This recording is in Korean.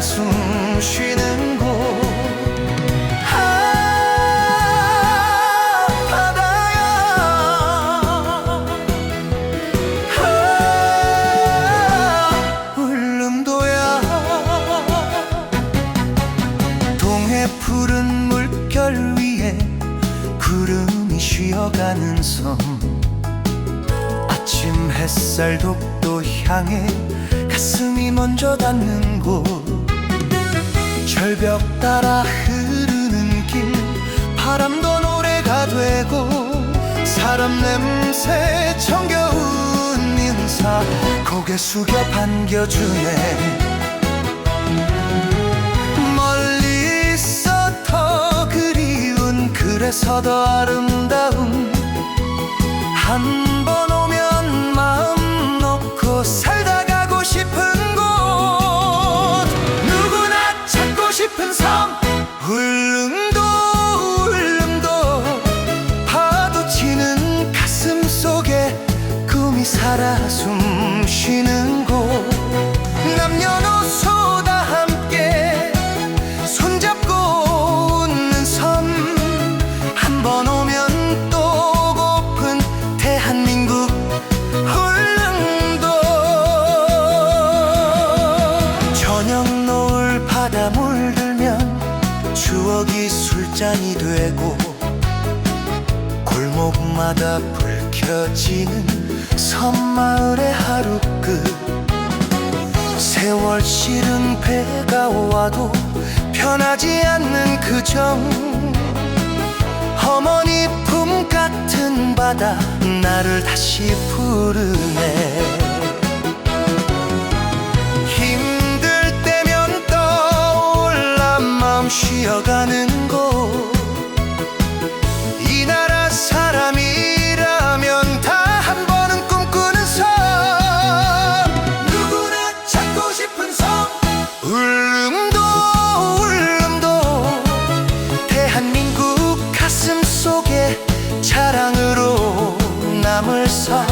숨 쉬는 곳. 아, 바다야. 아, 울릉도야. 동해 푸른 물결 위에 구름이 쉬어가는 섬. 아침 햇살 독도 향해 가슴이 먼저 닿는 곳 절벽 따라 흐르는 길 바람도 노래가 되고 사람 냄새 정겨운 인사 고개 숙여 반겨주네. 멀리 있어 더 그리운 그래서 더 아름다운 한 물들면 추억이 술잔이 되고 골목마다 불 켜지는 섬마을의 하루 끝. 세월 실은 배가 와도 편하지 않는 그 정 어머니 품 같은 바다 나를 다시 부르네 쉬어가는 곳 이 나라 사람이라면 다 한 번은 꿈꾸는 섬. 누구나 찾고 싶은 섬. 울릉도 울릉도 대한민국 가슴 속에 자랑으로 남을 섬